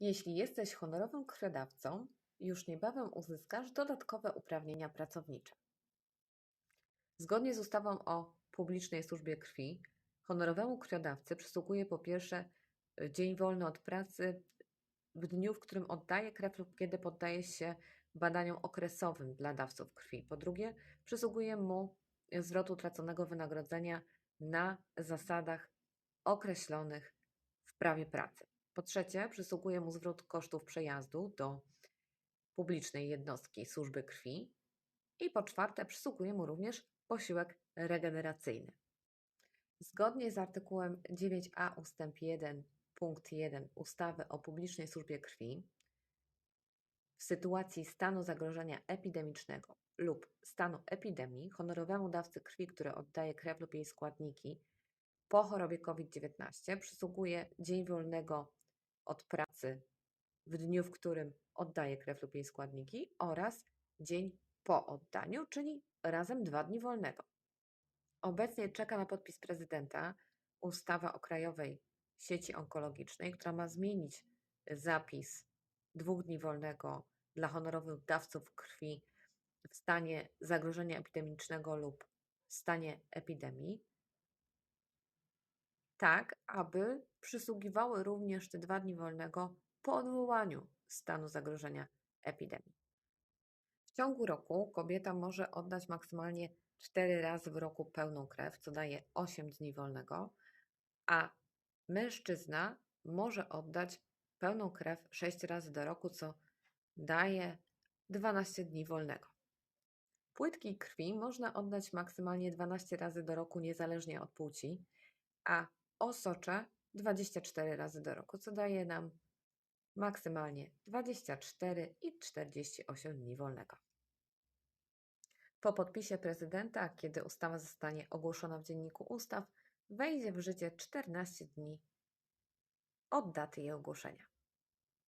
Jeśli jesteś honorowym krwiodawcą, już niebawem uzyskasz dodatkowe uprawnienia pracownicze. Zgodnie z ustawą o publicznej służbie krwi, honorowemu krwiodawcy przysługuje po pierwsze dzień wolny od pracy w dniu, w którym oddaje krew lub kiedy poddaje się badaniom okresowym dla dawców krwi. Po drugie, przysługuje mu zwrot utraconego wynagrodzenia na zasadach określonych w prawie pracy. Po trzecie, przysługuje mu zwrot kosztów przejazdu do publicznej jednostki służby krwi. I po czwarte, przysługuje mu również posiłek regeneracyjny. Zgodnie z artykułem 9a ust. 1 punkt 1 ustawy o publicznej służbie krwi, w sytuacji stanu zagrożenia epidemicznego lub stanu epidemii, honorowemu dawcy krwi, który oddaje krew lub jej składniki po chorobie COVID-19, przysługuje dzień wolnego od pracy w dniu, w którym oddaje krew lub jej składniki oraz dzień po oddaniu, czyli razem dwa dni wolnego. Obecnie czeka na podpis prezydenta ustawa o Krajowej Sieci Onkologicznej, która ma zmienić zapis dwóch dni wolnego dla honorowych dawców krwi w stanie zagrożenia epidemicznego lub w stanie epidemii, tak aby przysługiwały również te dwa dni wolnego po odwołaniu stanu zagrożenia epidemii. W ciągu roku kobieta może oddać maksymalnie 4 razy w roku pełną krew, co daje 8 dni wolnego, a mężczyzna może oddać pełną krew 6 razy do roku, co daje 12 dni wolnego. Płytki krwi można oddać maksymalnie 12 razy do roku, niezależnie od płci, a osocze 24 razy do roku, co daje nam maksymalnie 24 i 48 dni wolnego. Po podpisie prezydenta, kiedy ustawa zostanie ogłoszona w Dzienniku Ustaw, wejdzie w życie 14 dni od daty jej ogłoszenia.